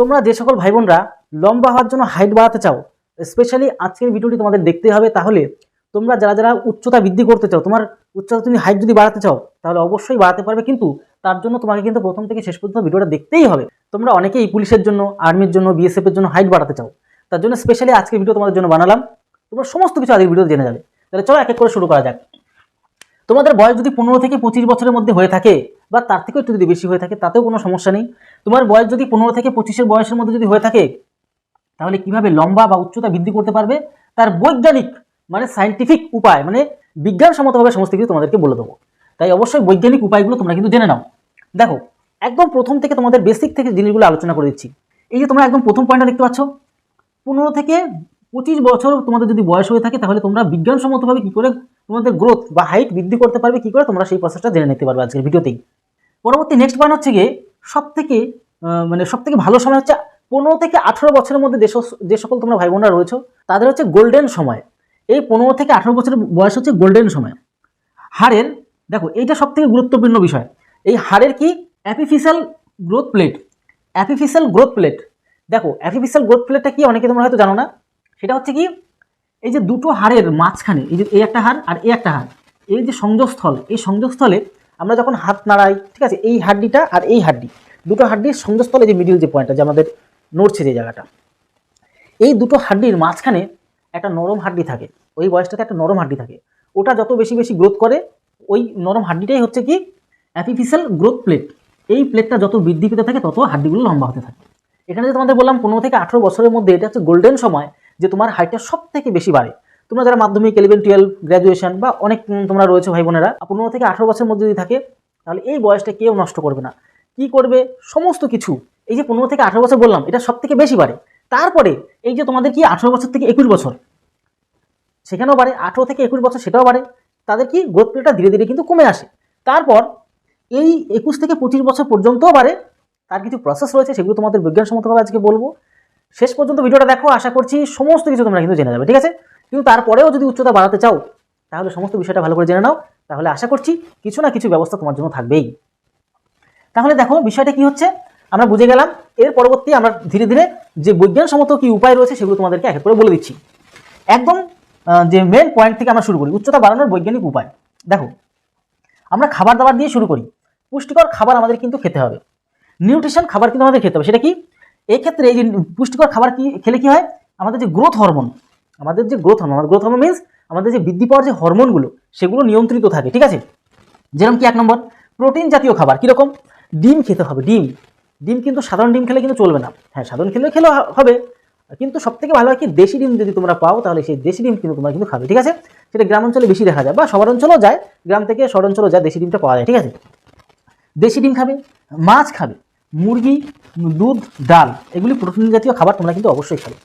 তোমরা যে সকল ভাই বোনরা লম্বা হওয়ার জন্য হাইট বাড়াতে চাও স্পেশালি আজকের ভিডিওটি তোমাদের দেখতে হবে, তাহলে তোমরা যারা যারা উচ্চতা বৃদ্ধি করতে চাও, তোমার উচ্চতা তুমি হাইট যদি বাড়াতে চাও, তাহলে অবশ্যই বাড়াতে পারবে, কিন্তু তার জন্য তোমাকে কিন্তু প্রথম থেকে শেষ পর্যন্ত ভিডিওটা দেখতেই হবে। তোমরা অনেকেই পুলিশের জন্য, আর্মির জন্য বিএসএফ এর জন্য হাইট বাড়াতে চাও। তার জন্য স্পেশালি আজকের ভিডিও তোমাদের জন্য বানালাম। তোমরা সমস্ত কিছু আজকের ভিডিও জেনে যাবে। তাহলে চলো এক এক করে শুরু করা যাক। তোমাদের বয়স যদি পনেরো থেকে পঁচিশ বছরের মধ্যে হয়ে থাকে, বা তার থেকেও একটু যদি বেশি হয়ে থাকে, তাতেও কোনো সমস্যা নেই। তোমার বয়স যদি পনেরো থেকে পঁচিশের বয়সের মধ্যে যদি হয়ে থাকে, তাহলে কীভাবে লম্বা বা উচ্চতা বৃদ্ধি করতে পারবে? তার বৈজ্ঞানিক মানে সায়েন্টিফিক উপায় মানে বিজ্ঞানসম্মতভাবে সমস্ত কিছু তোমাদেরকে বলে দেবো। তাই অবশ্যই বৈজ্ঞানিক উপায়গুলো তোমরা কিন্তু জেনে নাও। দেখো, একদম প্রথম থেকে তোমাদের বেসিক থেকে জিনিসগুলো আলোচনা করে দিচ্ছি। এই যে তোমরা একদম প্রথম পয়েন্টটা দেখতে পাচ্ছ, পনেরো থেকে পঁচিশ বছর তোমাদের যদি বয়স হয়ে থাকে, তাহলে তোমরা বিজ্ঞানসম্মতভাবে কী করে তোমাদের গ্রোথ বা হাইট বৃদ্ধি করতে পারবে, কী করে? তোমরা সেই প্রসেসটা জেনে নিতে পারবে আজকের ভিডিওতেই। পরবর্তী নেক্সট পয়েন্ট হচ্ছে গিয়ে সব থেকে মানে সব থেকে ভালো সময় হচ্ছে পনেরো থেকে আঠেরো বছরের মধ্যে যে সকল তোমরা ভাই বোনরা রয়েছো, তাদের হচ্ছে গোল্ডেন সময়। এই পনেরো থেকে আঠেরো বছরের বয়স হচ্ছে গোল্ডেন সময়। হাড়ের, দেখো, এইটা সব থেকে গুরুত্বপূর্ণ বিষয়। এই হাড়ের কি? Epiphyseal growth plate epiphyseal growth plate দেখো অ্যাপিফিসিয়াল গ্রোথ প্লেটটা কি? অনেকে তোমরা হয়তো জানো না। সেটা হচ্ছে কি? এই যে দুটো হাড়ের মাঝখানে, এই যে এই একটা হাড় আর এই একটা হাড়, এই যে সংযোগস্থল, এই সংযোগস্থলে আমরা যখন হাত নাড়াই, ঠিক আছে, এই হাড্ডিটা আর এই হাড্ডি দুটো হাড্ডির সংযোগস্থলে যে মিডিল যে পয়েন্টটা যে আমাদের নড়ছে যে জায়গাটা, এই দুটো হাড্ডির মাঝখানে একটা নরম হাড্ডি থাকে, ওই বয়সটাতে একটা নরম হাড্ডি থাকে, ওটা যত বেশি বেশি গ্রোথ করে, ওই নরম হাড্ডিটাই হচ্ছে কি অ্যাপিফিসিয়াল গ্রোথ প্লেট এই প্লেটটা যত বৃদ্ধি পেতে থাকে, তত হাড্ডিগুলো লম্বা হতে থাকে। এখানে যে তোমাদের বললাম, পনেরো থেকে আঠেরো বছরের মধ্যে, এটা হচ্ছে গোল্ডেন সময় যে তোমার হাইটটা সব থেকে বেশি বাড়ে। তোমরা যারা মাধ্যমিক ইলেভেন টুয়েলভ গ্র্যাজুয়েশন বা অনেক তোমরা রয়েছে ভাই বোনেরা পনেরো থেকে আঠেরো বছরের মধ্যে যদি থাকে, তাহলে এই বয়সটা কেউ নষ্ট করবে না। কি করবে? সমস্ত কিছু। এই যে পনেরো থেকে আঠেরো বছর বললাম, এটা সব থেকে বেশি বাড়ে। তারপরে এই যে তোমাদের কি আঠেরো বছর থেকে একুশ বছর? সেখানেও বাড়ে, আঠেরো থেকে একুশ বছর সেটাও বাড়ে। তাদের কি গ্রোথ প্লেটটা ধীরে ধীরে কিন্তু কমে আসে। তারপর এই একুশ থেকে পঁচিশ বছর পর্যন্তও বাড়ে। তার কিছু প্রসেস রয়েছে, সেগুলো তোমাদের বিজ্ঞানসম্মতভাবে আজকে বলব। শেষ পর্যন্ত ভিডিওটা দেখো, আশা করছি সমস্ত কিছু তোমরা কিন্তু জেনে যাবে, ঠিক আছে? কিন্তু তারপরেও যদি উচ্চতা বাড়াতে চাও, তাহলে সমস্ত বিষয়টা ভালো করে জেনে নাও। তাহলে আশা করছি কিছু না কিছু ব্যবস্থা তোমার জন্য থাকবেই। তাহলে দেখো, বিষয়টা কি হচ্ছে? আমরা বুঝে গেলাম, এর পরবর্তী আমরা ধীরে ধীরে যে বিজ্ঞানসম্মত কি উপায় রয়েছে সেগুলো তোমাদেরকে এক করে বলে দিচ্ছি। একদম যে মেন পয়েন্ট থেকে আমরা শুরু করি, উচ্চতা বাড়ানোর বৈজ্ঞানিক উপায়। দেখো, আমরা খাবার দাবার দিয়ে শুরু করি। পুষ্টিকর খাবার আমাদের কিন্তু খেতে হবে। নিউট্রিশন খাবার কিন্তু আমাদের খেতে হবে। সেটা কি? এই ক্ষেত্রে এই যে পুষ্টিকর খাবার কি, খেলে কি হয়? আমাদের যে গ্রোথ হরমোন আমাদের যে growth hormone growth hormone means আমাদের যে বৃদ্ধি পাওয়ার যে হরমোনগুলো সেগুলো নিয়ন্ত্রিত থাকে, ঠিক আছে? যেরকম কি এক নম্বর প্রোটিন জাতীয় খাবার, কীরকম? ডিম খেতে হবে, ডিম। ডিম কিন্তু সাধারণ ডিম খেলে কিন্তু চলবে না। হ্যাঁ সাধারণ খেলে খেলে হবে। কিন্তু সব থেকে ভালো হয় কি, দেশি ডিম যদি তোমরা পাও, তাহলে সেই দেশি ডিম কিন্তু তোমরা কিন্তু খাবে, ঠিক আছে? সেটা গ্রাম অঞ্চলে বেশি দেখা যায়, বা শহর অঞ্চলেও যায়, গ্রাম থেকে শহর অঞ্চলেও যায়, দেশি ডিমটা পাওয়া যায়, ঠিক আছে? দেশি ডিম খাবে, মাছ খাবে মুরগি, দুধ, ডাল, এগুলি প্রোটিন জাতীয় খাবার তোমরা কিন্তু অবশ্যই খাবে।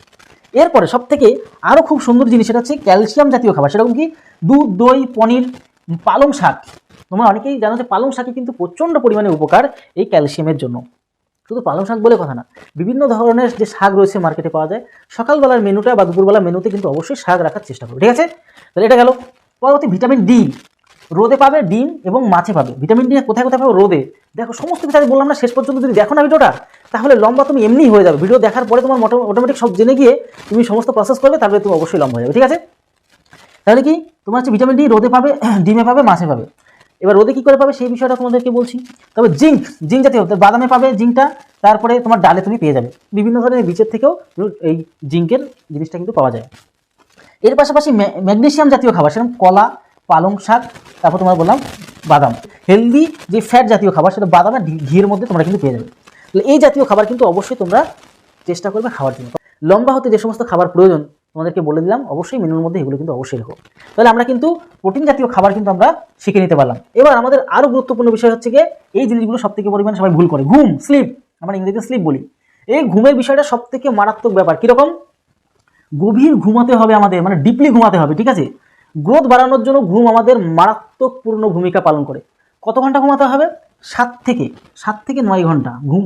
এরপরে সব থেকে আরও খুব সুন্দর জিনিস সেটা হচ্ছে ক্যালসিয়াম জাতীয় খাবার। সেরকম কি? দুধ, দই, পনির, পালং শাক। তোমরা অনেকেই জানো যে পালং শাকে কিন্তু প্রচণ্ড পরিমাণে উপকার এই ক্যালসিয়ামের জন্য। শুধু পালং শাক বলে কথা না, বিভিন্ন ধরনের যে শাক রয়েছে মার্কেটে পাওয়া যায়, সকালবেলার মেনুটা বা দুপুরবেলার মেনুতে কিন্তু অবশ্যই শাক রাখার চেষ্টা করবে। ঠিক আছে? তাহলে এটা গেল। পরবর্তী ভিটামিন ডি রোদে পাবে ডিম এবং মাছে পাবে। ভিটামিন ডি কোথায় কোথায় পাবে? রোদে। দেখো, সমস্ত কিছু আমি বললাম না, শেষ পর্যন্ত যদি দেখো না ভিডিওটা, তাহলে লম্বা তুমি এমনিই হয়ে যাবে। ভিডিও দেখার পরে তোমার অটোমেটিক সব জেনে গিয়ে তুমি সমস্ত প্রসেস করবে, তারপরে তুমি অবশ্যই লম্বা হয়ে যাবে, ঠিক আছে? তাহলে কি? তোমার হচ্ছে ভিটামিন ডি রোদে পাবে, ডিমে পাবে, মাছে পাবে। এবার রোদে কি করে পাবে? সেই বিষয়টা তোমাদেরকে বলছি। তবে জিঙ্ক জিঙ্ক জাতীয় বাদামে পাবে জিঙ্কটা, তারপরে তোমার ডালে তুমি পেয়ে যাবে। বিভিন্ন ধরনের বীজের থেকেও এই জিঙ্কের জিনিসটা কিন্তু পাওয়া যায়। এর পাশাপাশি ম্যাগনেশিয়াম জাতীয় খাবার, সেরকম কলা পালং শাক, তারপর তোমার বললাম বাদাম। হেলদি যে ফ্যাট জাতীয় খাবার, সেটা বাদাম আর ঘিয়ের মধ্যে তোমরা কিন্তু পেয়ে যাবে। তাহলে এই জাতীয় খাবার কিন্তু অবশ্যই তোমরা চেষ্টা করবে খাওয়ার জন্য। লম্বা হতে যে সমস্ত খাবার প্রয়োজন, তোমাদেরকে বলে দিলাম, অবশ্যই মেনুর মধ্যে এগুলো কিন্তু অবশ্যই রেখো। তাহলে আমরা কিন্তু প্রোটিন জাতীয় খাবার কিন্তু আমরা শিখে নিতে পারলাম। এবার আমাদের আরও গুরুত্বপূর্ণ বিষয় হচ্ছে গিয়ে, এই জিনিসগুলো সব থেকে পরিমাণে সবাই ভুল করে। ঘুম স্লিপ আমরা ইংরেজিতে স্লিপ বলি। এই ঘুমের বিষয়টা সব থেকে মারাত্মক ব্যাপার। কীরকম? গভীর ঘুমাতে হবে আমাদের মানে ডিপলি ঘুমাতে হবে, ঠিক আছে? গ্রোথ বাড়ানোর জন্য ঘুম আমাদের মারাত্মকপূর্ণ ভূমিকা পালন করে। কত ঘণ্টা ঘুমাতে হবে? সাত থেকে সাত থেকে নয় ঘণ্টা। ঘুম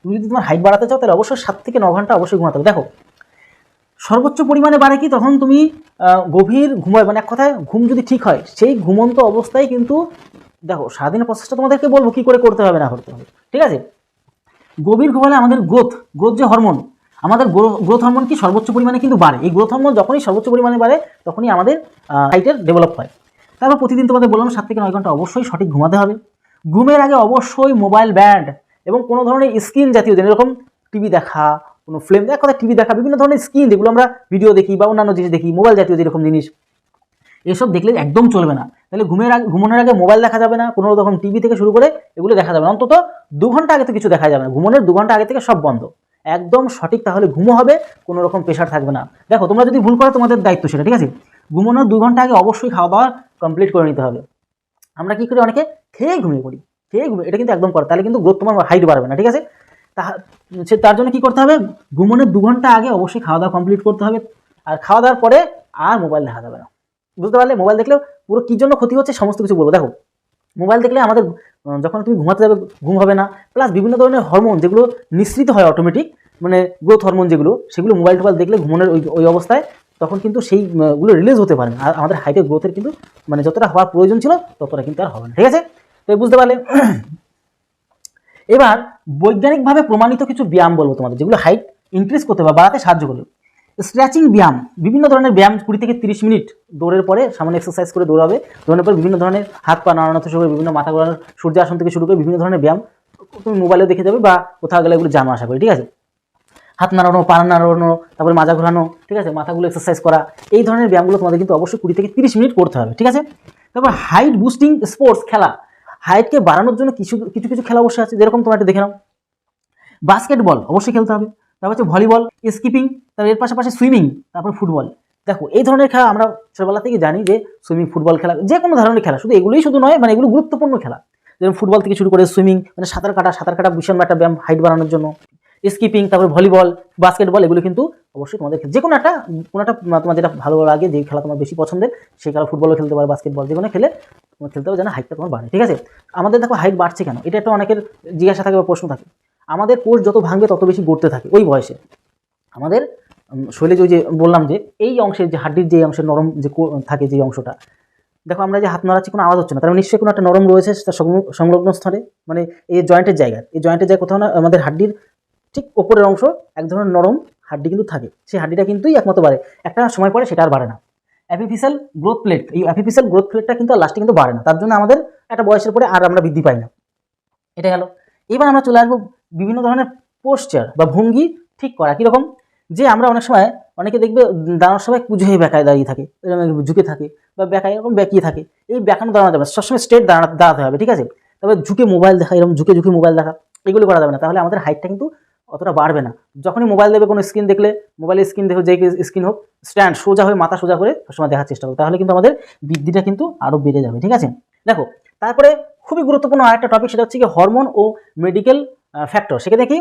তুমি যদি তোমার হাইট বাড়াতে চাও, তাহলে অবশ্যই সাত থেকে ন ঘণ্টা অবশ্যই ঘুমাতে হবে। দেখো, সর্বোচ্চ পরিমাণে বাড়ে কি? তখন তুমি গভীর ঘুমায় মানে এক কথায়, ঘুম যদি ঠিক হয়, সেই ঘুমন্ত অবস্থায় কিন্তু, দেখো, সারাদিনের প্রসেসটা তোমাদেরকে বলব, কি করে করতে হবে, না করতে হবে। ঠিক আছে? গভীর ঘুমালে আমাদের গ্রোথ গ্রোথ যে হরমোন আমাদের গ্রোথ হরমোন কি সর্বোচ্চ পরিমাণে কিন্তু বাড়ে। এই গ্রোথ হরমোন যখনই সর্বোচ্চ পরিমাণে বাড়ে, তখনই আমাদের হাইটের ডেভেলপ হয়। তারপর প্রতিদিন তোমাদের বললাম, সাত থেকে নয় ঘণ্টা অবশ্যই সঠিক ঘুমাতে হবে। ঘুমের আগে অবশ্যই মোবাইল ব্যান্ড এবং কোনো ধরনের স্ক্রিন জাতীয় যেরকম টিভি দেখা, কোনো ফিল্ম দেখা কথা টিভি দেখা, বিভিন্ন ধরনের স্ক্রিন যেগুলো আমরা ভিডিও দেখি বা অন্যান্য জিনিস দেখি মোবাইল জাতীয় যেরকম জিনিস, এসব দেখলে একদম চলবে না। তাহলে ঘুমের আগে, ঘুমানোর আগে মোবাইল দেখা যাবে না, কোনো রকম টিভি থেকে শুরু করে এগুলো দেখা যাবে না। অন্তত দু ঘণ্টা আগে তো কিছু দেখা যাবে না। ঘুমানোর দু ঘণ্টা আগে থেকে সব বন্ধ। একদম সঠিক, তাহলে ঘুমো হবে, কোনো রকম প্রেশার থাকবে না। দেখো, তোমরা যদি ভুল করো, তোমাদের দায়িত্ব সেটা, ঠিক আছে? ঘুমানোর দু ঘণ্টা আগে অবশ্যই খাওয়া দাওয়া কমপ্লিট করে নিতে হবে। আমরা কি করি, অনেকে খেয়ে ঘুমিয়ে পড়ি, খেয়ে ঘুমিয়ে, এটা কিন্তু একদম করে, তাহলে কিন্তু গ্রোথ তোমার হাইট বাড়বে না, ঠিক আছে? তা, সে, তার জন্য কি করতে হবে? ঘুমানোর দু ঘণ্টা আগে অবশ্যই খাওয়া দাওয়া কমপ্লিট করতে হবে, আর খাওয়া দাওয়ার পরে আর মোবাইল দেখা যাবে না। বুঝতে পারলে? মোবাইল দেখলে পুরো কী জন্য ক্ষতি হচ্ছে, সমস্ত কিছু বলব। দেখো মোবাইল দেখলে আমাদের যখন তুমি ঘুমাতে যাবে, ঘুম হবে না। প্লাস বিভিন্ন ধরনের হরমোন যেগুলো নিঃসৃত হয় অটোমেটিক মানে গ্রোথ হরমোন যেগুলো, সেগুলো মোবাইল টোবাইল দেখলে ঘুমানোর ওই ওই অবস্থায় তখন কিন্তু সেইগুলো রিলিজ হতে পারে না। আর আমাদের হাইটের গ্রোথের কিন্তু মানে যতটা হওয়ার প্রয়োজন ছিল, ততটা কিন্তু আর হবে না। ঠিক আছে? তো বুঝতে পারলে? এবার বৈজ্ঞানিকভাবে প্রমাণিত কিছু ব্যায়াম বলব তোমাদের, যেগুলো হাইট ইনক্রিজ করতে বাড়াতে সাহায্য করবে। স্ট্রেচিং ব্যায়াম, বিভিন্ন ধরনের ব্যায়াম কুড়ি থেকে তিরিশ মিনিট দৌড়ের পরে সামনে এক্সারসাইজ করে দৌড়াবে। দৌড়ানোর পর বিভিন্ন ধরনের হাত পা নাড়ানো থেকে শুরু করে বিভিন্ন মাথা ঘোরানো সূর্যাসন থেকে শুরু করে বিভিন্ন ধরনের ব্যায়াম তুমি মোবাইলে দেখে যাবে বা কোথাও গেলে এগুলো জানো, আশা করি, ঠিক আছে? হাত নাড়ানো, পা নাড়ানো, তারপরে মাজা ঘোরানো, ঠিক আছে? মাথাগুলো এক্সারসাইজ করা, এই ধরনের ব্যায়ামগুলো তোমাদের কিন্তু অবশ্যই কুড়ি থেকে তিরিশ মিনিট করতে হবে, ঠিক আছে? তারপর হাইট বুস্টিং স্পোর্টস খেলা হাইটকে বাড়ানোর জন্য কিছু কিছু কিছু খেলা অবশ্যই আছে, যেরকম তোমরা একটু দেখে নাও। বাস্কেটবল অবশ্যই খেলতে হবে। তারপর হচ্ছে ভলিবল, স্কিপিং, তারপর এর পাশাপাশি সুইমিং, তারপর ফুটবল। দেখো, এই ধরনের খেলা আমরা ছোটবেলা থেকে জানি যে সুইমিং, ফুটবল খেলা, যে কোনো ধরনের খেলা, শুধু এগুলোই শুধু নয় মানে এগুলো গুরুত্বপূর্ণ খেলা। যেমন ফুটবল থেকে শুরু করে সুইমিং মানে সাঁতার কাটা সাঁতার কাটা ভীষণ একটা ব্যায়াম, হাইট বাড়ানোর জন্য। স্কিপিং, তারপর ভলিবল, বাস্কেটবল, এগুলো কিন্তু অবশ্যই তোমাদের যে কোনো একটা কোনো একটা তোমার যেটা ভালো লাগে, যে খেলা তোমার বেশি পছন্দের, সেই খেলা ফুটবলও খেলতে পারো, বাস্কেটবল যে কোনো খেলে তোমার খেলতে হবে যেন হাইটটা তোমার বাড়ে, ঠিক আছে? আমাদের দেখো হাইট বাড়ছে কেন? এটা একটা অনেকের জিজ্ঞাসা থাকে বা প্রশ্ন থাকে। আমাদের কোষ যত ভাঙবে তত বেশি গড়তে থাকে, ওই বয়সে। আমাদের শরীরে যে যে বললাম যে, এই অংশের যে হাড্ডির যে অংশের নরম যে থাকে যে অংশটা, দেখো আমরা যে হাত নাড়াচ্ছি, কোনো আওয়াজ হচ্ছে না। তার মানে নিশ্চয়ই কোনো একটা নরম রয়েছে তার সংলগ্ন- স্থানে মানে এই জয়েন্টের জায়গায়। এই জয়েন্টের জায়গায় কোথাও না আমাদের হাড্ডির ঠিক ওপরের অংশ এক ধরনের নরম হাড্ডি কিন্তু থাকে। সেই হাড্ডিটা কিন্তুই একমাত্র বাড়ে। একটা সময় পরে সেটা আর বাড়ে না। অ্যাপিফিসিয়াল গ্রোথ প্লেট, এই অ্যাপিফিসিয়াল গ্রোথ প্লেটটা কিন্তু লাস্টে কিন্তু বাড়ে না। তার জন্য আমাদের একটা বয়সের পরে আর আমরা বৃদ্ধি পাই না। এটা গেল। এবার আমরা চলে আসব বিভিন্ন ধরনের পোস্টার বা ভঙ্গি ঠিক করা। কীরকম? যে আমরা অনেক সময় অনেকে দেখবে দাঁড়ানোর সময় কুজো হয়ে বেকায় দাঁড়িয়ে থাকে, এরকম ঝুঁকে থাকে বা বেকায় এরকম বেঁকিয়ে থাকে। এই বেকানো দাঁড়ানো যাবে না। সবসময় স্ট্রেট দাঁড়া দাঁড়াতে হবে, ঠিক আছে? তবে ঝুঁকে মোবাইল দেখা, এরকম ঝুঁকে ঝুঁকে মোবাইল দেখা, এগুলো করা যাবে না। তাহলে আমাদের হাইটটা কিন্তু অতটা বাড়বে না। যখনই মোবাইল দেবে কোনো স্ক্রিন দেখলে মোবাইলের স্ক্রিন দেখো, যে স্ক্রিন হোক স্ট্যান্ড সোজা হয়ে মাথা সোজা করে সবসময় দেখার চেষ্টা করো। তাহলে কিন্তু আমাদের বৃদ্ধিটা কিন্তু আরও বেড়ে যাবে, ঠিক আছে? দেখো, তারপরে খুবই গুরুত্বপূর্ণ আরেকটা টপিক সেটা হচ্ছে কি হরমোন ও মেডিকেল ফ্যাক্টর সেখানে কি?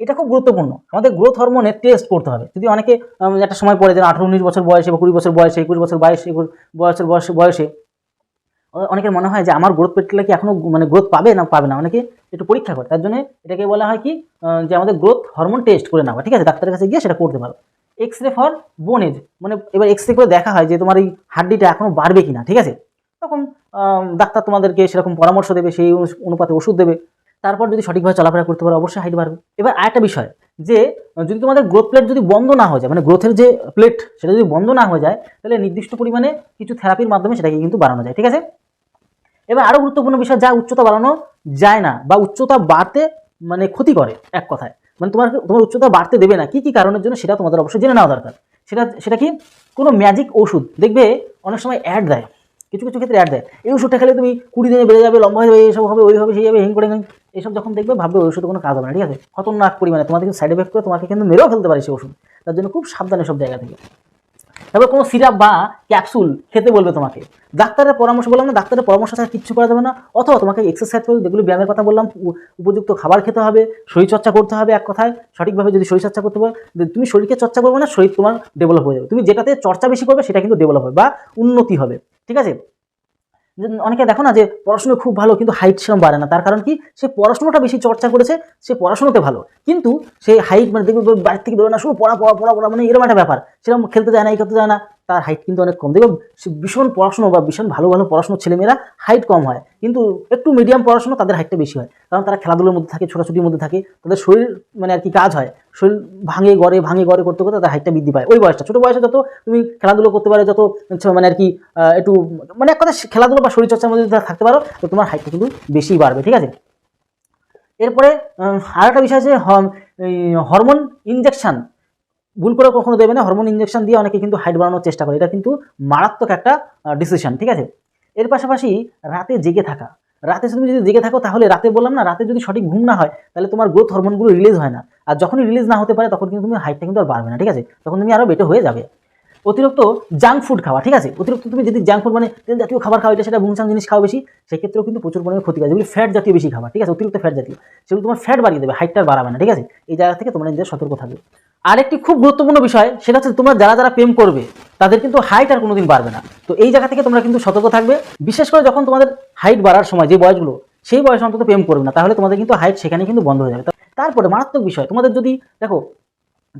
এটা খুব গুরুত্বপূর্ণ। আমাদের গ্রোথ হরমোনের টেস্ট করতে হবে। যদি অনেকে একটা সময় পড়ে যেন আঠারো উনিশ বছর বয়সে বা কুড়ি বছর বয়সে, একুশ বছর বয়সে একুশ বছর বয়সে বয়সে অনেকের মনে হয় যে আমার গ্রোথ পেটলে কি এখনও মানে গ্রোথ পাবে না পাবে না? অনেকে একটু পরীক্ষা করে। তার জন্য এটাকে বলা হয় কি? যে আমাদের গ্রোথ হরমোন টেস্ট করে নেওয়া ঠিক আছে? ডাক্তারের কাছে গিয়ে সেটা করতে পারো। এক্স রে ফর বোনেজ মানে এবার এক্স রে করে দেখা হয় যে তোমার এই হাড্ডিটা এখনও বাড়বে কিনা। ঠিক আছে? তখন ডাক্তার তোমাদেরকে সেরকম পরামর্শ দেবে, সেই অনুপাতে ওষুধ দেবে। তারপর যদি সঠিকভাবে চলাফেরা করতে পারো, অবশ্যই হাইট বাড়বে। এবার আরেকটা বিষয়, যে যদি তোমাদের গ্রোথ প্লেট যদি বন্ধ না হয়ে যায় মানে গ্রোথের যে প্লেট সেটা যদি বন্ধ না হয়ে যায়, তাহলে নির্দিষ্ট পরিমাণে কিছু থেরাপির মাধ্যমে সেটাকে কিন্তু বাড়ানো যায়, ঠিক আছে? এবার আরও গুরুত্বপূর্ণ বিষয়, যা উচ্চতা বাড়ানো যায় না, বা উচ্চতা বাড়তে মানে ক্ষতি করে, এক কথায়। মানে তোমার তোমার উচ্চতা বাড়তে দেবে না, কি কি কারণের জন্য সেটা তোমাদের অবশ্যই জেনে নেওয়া দরকার। সেটা সেটা কি? কোনো ম্যাজিক ওষুধ দেখবে অনেক সময় অ্যাড দেয়। কিছু কিছু ক্ষেত্রে অ্যাড দেয়। এই ওষুধটা খেলে তুমি কুড়ি দিনে বেড়ে যাবে, লম্বা হয়ে যাবে এইসব হবে ওই হবে সেই হবে হিং করে হিং। এইসব যখন দেখবে ভাববে ওই ওষুধে কোনো কাজ হবে না, ঠিক আছে? খতরনাক পরিমাণে, তোমাদের সাইড এফেক্ট করে তোমাকে কিন্তু মেরেও ফেলতে পারে সেই ওষুধ। তার জন্য খুব সাবধানে সব জায়গা থেকে। তারপর কোনো সিরাপ বা ক্যাপসুল খেতে বলবে তোমাকে। ডাক্তারের পরামর্শ, বললাম না, ডাক্তারের পরামর্শ ছাড়া কিচ্ছু করা যাবে না। অথবা তোমাকে এক্সারসাইজ করে যেগুলো ব্যায়ামের কথা বললাম উপযুক্ত খাবার খেতে হবে, শরীরচর্চা করতে হবে এক কথায়, সঠিকভাবে যদি শরীরচর্চা করতে পারো তুমি শরীরকে চর্চা করবে না, শরীর তোমার ডেভেলপ হয়ে যাবে। তুমি যেটাতে চর্চা বেশি করবে, সেটা কিন্তু ডেভেলপ হবে বা উন্নতি হবে। ঠিক আছে? অনেকে দেখো না যে পড়াশুনো খুব ভালো কিন্তু হাইট সেরকম বাড়ে না। তার কারণ কি? সে পড়াশুনোটা বেশি চর্চা করেছে, সে পড়াশুনোতে ভালো। কিন্তু সে হাইট মানে দেখবে বাড়ির থেকে বেরোয় না শুধু পড়া পড়া পড়া পড়া মানে এরকম একটা ব্যাপার। সেরকম খেলতে যায় না, এই করতে যায় না। তার হাইট কিন্তু অনেক কম। দেখবে সে ভীষণ পড়াশুনো বা ভীষণ ভালো ভালো পড়াশুনো ছেলেমেয়েরা হাইট কম হয়। কিন্তু একটু মিডিয়াম পড়াশুনো তাদের হাইটটা বেশি হয়। কারণ তারা খেলাধুলোর মধ্যে থাকে, ছোটাছুটির মধ্যে থাকে, তাদের শরীর মানে আর কি কাজ হয়। শরীর ভাঙে গড়ে ভাঙে গড়ে করতে করতে তাদের হাইটটা বৃদ্ধি পায়। ওই বয়সটা, ছোটো বয়সে যত তুমি খেলাধুলো করতে পারো, যত মানে আর কি একটু মানে এক কথা খেলাধুলো বা শরীরচর্চার মধ্যে থাকতে পারো, তো তোমার হাইটটা কিন্তু বেশি বাড়বে, ঠিক আছে? এরপরে আর একটা বিষয় আছে হরমোন ইনজেকশন ভুল করে কখনো দেবে না হরমোন ইঞ্জেকশন দিয়ে অনেকে কিন্তু হাইট বাড়ানোর চেষ্টা করে। এটা কিন্তু মারাত্মক একটা ডিসিশন ঠিক আছে? এর পাশাপাশি রাতে জেগে থাকা। রাতে তুমি যদি জেগে থাকো, তাহলে রাতে বললাম না, রাতে যদি সঠিক ঘুম না হয়, তাহলে তোমার গ্রোথ হরমোনগুলো রিলিজ হয় না। আর যখনই রিলিজ না হতে পারে, তখন কিন্তু তুমি হাইটটা কিন্তু আর বাড়বে না, ঠিক আছে? তখন তুমি আরও বেটে হয়ে যাবে। অতিরিক্ত জাঙ্ক ফুড খাওয়া, ঠিক আছে? অতিরিক্ত তুমি যদি জাঙ্ক ফুড মানে তেল জাতীয় খাবার খাও, এটা সেটা ভুংচাং জিনিস খাও বেশি, সেক্ষেত্রেও কিন্তু প্রচুর পরিমাণে ক্ষতি করে। যেগুলি ফ্যাট জাতীয় বেশি খাবার ঠিক আছে? অতিরিক্ত ফ্যাট জাতীয়। সেগুলো তোমার ফ্যাট বাড়িয়ে দেবে হাইটটা বাড়াবে না, ঠিক আছে? এই জায়গা থেকে তোমরা নিজের সতর্ক থাকবে। আরেকটি খুব গুরুত্বপূর্ণ বিষয়, সেটা হচ্ছে তোমরা যারা যারা প্রেম করবে, তাদের কিন্তু হাইট আর কোনোদিন বাড়বে না। তো এই জায়গা থেকে তোমরা কিন্তু সতর্ক থাকবে। বিশেষ করে যখন তোমাদের হাইট বাড়ার সময়, যে বয়সগুলো, সেই বয়সে অন্তত প্রেম করবে না, তাহলে তোমাদের কিন্তু হাইট সেখানে কিন্তু বন্ধ হয়ে যাবে। তারপরে মারাত্মক বিষয়, তোমাদের যদি দেখো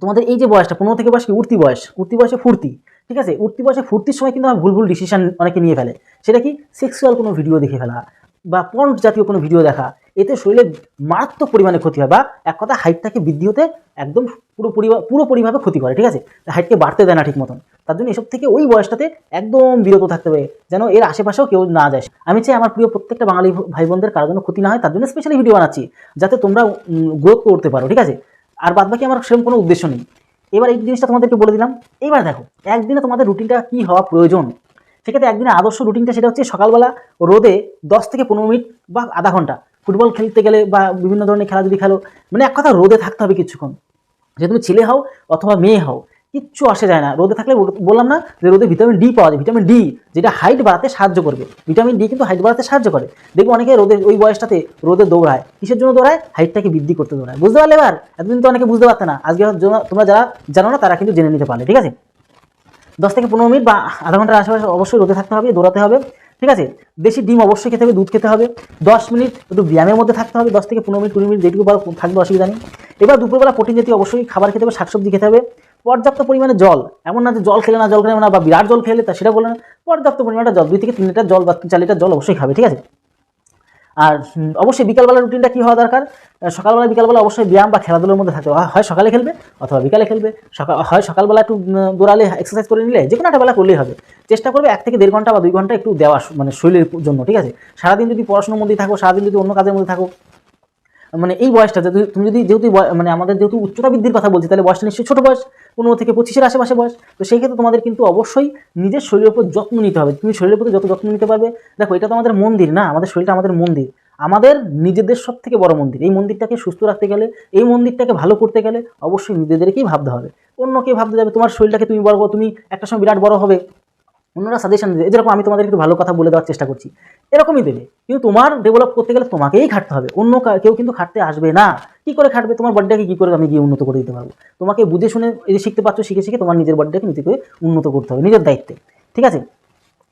তোমাদের এই যে বয়সটা, পনেরো থেকে বয়স কি? উঠতি বয়স। উঠতি বয়সে ফুর্তি, ঠিক আছে? উঠতি বয়সে ফুর্তির সময় কিন্তু আমার ভুল ভুল ডিসিশন অনেকে নিয়ে ফেলে। সেটা কি? সেক্সুয়াল কোনো ভিডিও দেখে ফেলা বা পন্ট জাতীয় কোনো ভিডিও দেখা। এতে শরীরে মারাত্মক পরিমাণে ক্ষতি হয় বা এক কথা হাইটটাকে বৃদ্ধি হতে একদম পুরো পুরোপুরিভাবে ক্ষতি করে, ঠিক আছে? হাইটকে বাড়তে দেয় না ঠিক মতন। তার জন্য এসব থেকে ওই বয়সটাতে একদম বিরত থাকতে হবে, যেন এর আশেপাশেও কেউ না যায়। আমি চাই আমার প্রিয় প্রত্যেকটা বাঙালি ভাই বোনদের কারোর জন্য ক্ষতি না হয়, তার জন্য স্পেশালি ভিডিও বানাচ্ছি, যাতে তোমরা গ্রোথ করতে পারো, ঠিক আছে? আর বাদ বাকি আমার সেরকম কোনো উদ্দেশ্য নেই। এবার এই জিনিসটা তোমাদেরকে বলে দিলাম। এবার দেখো, একদিনে তোমাদের রুটিনটা কী হওয়া প্রয়োজন? সেক্ষেত্রে একদিনে আদর্শ রুটিনটা সেটা হচ্ছে সকালবেলা রোদে দশ থেকে পনেরো মিনিট বা আধা ঘণ্টা ফুটবল খেলতে গেলে বা বিভিন্ন ধরনের খেলা যদি খেলো মানে এক কথা রোদে থাকতে হবে কিছুক্ষণ। যে তুমি ছেলে হও অথবা মেয়ে হও কিচ্ছু আসে যায় না। রোদে থাকলে বললাম না যে রোদে ভিটামিন ডি পাওয়া যায়। ভিটামিন ডি, যেটা হাইট বাড়াতে সাহায্য করবে। ভিটামিন ডি কিন্তু হাইট বাড়াতে সাহায্য করে। দেখব অনেকে রোদে, ওই বয়সটাতে রোদে দৌড়ায়। কিসের জন্য দৌড়ায়? হাইটটাকে বৃদ্ধি করতে দৌড়ায়। বুঝতে পারলে এবার? এতদিন তো অনেকে বুঝতে পারতে না। আজকে তোমরা যারা জানো না, তারা কিন্তু জেনে নিতে পারলে। ঠিক আছে? দশ থেকে পনেরো মিনিট বা আধা ঘণ্টার আশেপাশে অবশ্যই রোদে থাকতে হবে, দৌড়াতে হবে। ঠিক আছে? দেশি ডিম অবশ্যই খেতে হবে, দুধ খেতে হবে। দশ মিনিট একটু ব্যায়ামের মধ্যে থাকতে হবে। দশ থেকে পনেরো মিনিট, কুড়ি মিনিট যেটুকু পারো, থাকবে, অসুবিধা নেই। এবার দুপুরবেলা প্রোটিন জাতীয় অবশ্যই খাবার খেতে হবে, শাকসবজি খেতে হবে। পর্যাপ্ত পরিমাণে জল, এমন না যে জল খেলে না, জল খেলে না, বা বিরাট জল খেলে তা সেটা বলে না, পর্যাপ্ত পরিমাণে জল, দুই থেকে তিন লিটার জল বা চার লিটার জল অবশ্যই খাবে, ঠিক আছে? আর অবশ্যই বিকালবেলা রুটিনটা কী হওয়া দরকার? সকালবেলা, বিকালবেলা অবশ্যই ব্যায়াম বা খেলাধুলোর মধ্যে হবে। হয় সকালে খেলবে অথবা বিকালে খেলবে। সকাল হয় সকালবেলা একটু দৌড়ালে এক্সারসাইজ করে নিলে যে কোনো একটা বেলা করলেই হবে। চেষ্টা করবে এক থেকে দেড় ঘণ্টা বা দুই ঘণ্টা একটু দেওয়া মানে শরীরের জন্য, ঠিক আছে? সারাদিন যদি পড়াশোনার মধ্যেই থাকো, সারাদিন যদি অন্য কাজের মধ্যে থাকো মানে এই বয়সটা, যদি তুমি যদি যেহেতু মানে আমাদের যেহেতু উচ্চতা বৃদ্ধির কথা বলছি, তাহলে বয়সটা নিশ্চয়ই ছোটো বয়স, পনেরো থেকে পঁচিশের আশেপাশে বয়স। তো সেই ক্ষেত্রে তোমাদের কিন্তু অবশ্যই নিজের শরীরের উপর যত্ন নিতে হবে। তুমি শরীরের প্রতি যত যত্ন নিতে পারবে, দেখো এটা তো আমাদের মন্দির না, আমাদের শরীরটা আমাদের মন্দির। আমাদের নিজেদের সব থেকে বড় মন্দির। এই মন্দিরটাকে সুস্থ রাখতে গেলে, এই মন্দিরটাকে ভালো করতে গেলে অবশ্যই নিজেদেরকেই ভাবতে হবে। অন্যকে ভাবতে যাবে, তোমার শরীরটাকে তুমি বড়, তুমি একটা সময় বিরাট বড় হবে। অন্যরা সাজেশন দেবে যেরকম আমি তোমাদের একটু ভালো কথা বলে দেওয়ার চেষ্টা করছি। এরকমই দেবে, কিন্তু তোমার ডেভেলপ করতে গেলে তোমাকেই খাটতে হবে। অন্য কেউ কিন্তু খাটতে আসবে না। কি করে খাটবে? তোমার বার্থডেকে কী করে আমি গিয়ে উন্নত করে দিতে পারব? তোমাকে বুঝে শুনে এই যে শিখতে পারছ, শিখে শিখে তোমার নিজের বার্থডেকে নিজেকে উন্নত করতে হবে, নিজের দায়িত্বে। ঠিক আছে?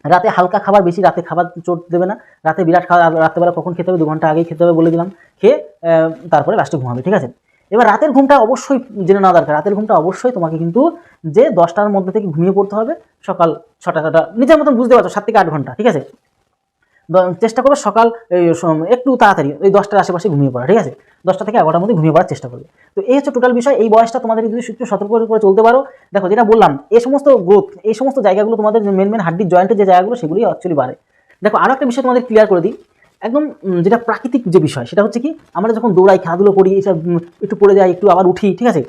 রাতে হালকা খাবার বেশি, রাতে খাবার চোট দেবে না। রাতে বিরাট খাবার, রাত্রেবেলা কখন খেতে হবে? দু ঘণ্টা আগেই খেতে হবে বলে দিলাম। খেয়ে তারপরে লাস্টে ঘুমাবে, ঠিক আছে? এবার রাতের ঘুমটা অবশ্যই জেনে নেওয়া দরকার। রাতের ঘুমটা অবশ্যই তোমাকে কিন্তু যে দশটার মধ্যে থেকে ঘুমিয়ে পড়তে হবে, সকাল ছটা ছটা নিজের মতন বুঝতে পারছ, সাত থেকে আট ঘণ্টা, ঠিক আছে? চেষ্টা করবে সকাল একটু তাড়াতাড়ি ওই দশটার আশেপাশে ঘুমিয়ে পড়া, ঠিক আছে? দশটা থেকে এগারোটার মধ্যে ঘুমিয়ে পড়ার চেষ্টা করবে। তো এই হচ্ছে টোটাল বিষয়, এই বয়সটা তোমাদের যদি একটু সতর্ক করে চলতে পারো, দেখো যেটা বললাম, এই সমস্ত গ্রোথ এই সমস্ত জায়গাগুলো তোমাদের মেন মেন হাড্ডির জয়েন্টের যে জায়গাগুলো সেগুলি অ্যাকচুয়ালি বাড়ে। দেখো আরও একটা বিষয় তোমাদের ক্লিয়ার করে দিই একদম যেটা প্রাকৃতিক যে বিষয় সেটা হচ্ছে কি আমরা যখন দৌড়াই খেলাধুলো করি এইসব উম, একটু পড়ে যাই একটু আবার উঠি ঠিক আছে?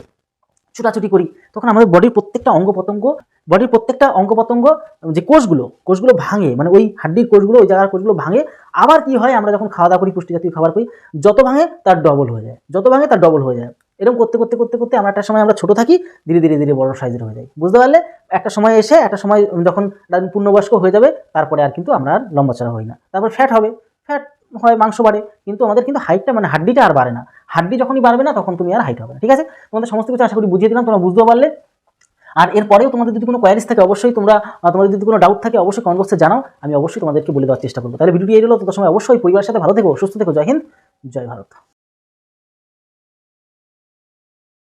ছুটাছুটি করি তখন আমাদের বডির প্রত্যেকটা অঙ্গ প্রত্যঙ্গ বডির প্রত্যেকটা অঙ্গ প্রত্যঙ্গ যে কোষগুলো কোষগুলো ভাঙে মানে ওই হাড্ডির কোষগুলো ওই জায়গার কোষগুলো ভাঙে আবার কি হয় আমরা যখন খাওয়া দাওয়া করি পুষ্টি জাতীয় খাবার করি যত ভাঙে তার ডবল হয়ে যায়। যত ভাঙে তার ডবল হয়ে যায়। এরকম করতে করতে করতে করতে আমরা একটা সময় আমরা ছোটো থাকি ধীরে ধীরে ধীরে বড় সাইজের হয়ে যাই। বুঝতে পারলে? একটা সময় এসে একটা সময় যখন পূর্ণবয়স্ক হয়ে যাবে তারপরে আর কিন্তু আমরা আর লম্বা চড়া হই না। তারপর ফ্যাট হবে। ফ্যাট হয়, মাংস বাড়ে, কিন্তু আমাদের কিন্তু হাইটটা মানে হাড্ডিটা আর বাড়ে না। হাড্ডি যখনই বাড়বে না, তখন তুমি আর হাইট হবে না, ঠিক আছে? তোমাদের সমস্ত কিছু আশা করি বুঝিয়ে দিলাম, তোমরা বুঝতে পারলে। আর এরপরেও তোমাদের যদি কোনো কোয়ারিজ থাকে, অবশ্যই তোমরা তোমাদের যদি কোনো ডাউট থাকে, অবশ্যই কমেন্ট বক্সে জানাও, আমি অবশ্যই তোমাদেরকে বলে দেওয়ার চেষ্টা করব। তাহলে ভিডিওটি এই হলো তোমার সময় অবশ্যই পরিবারের সাথে ভালো থেকো, সুস্থ থেকো, জয় হিন্দ, জয় ভারত।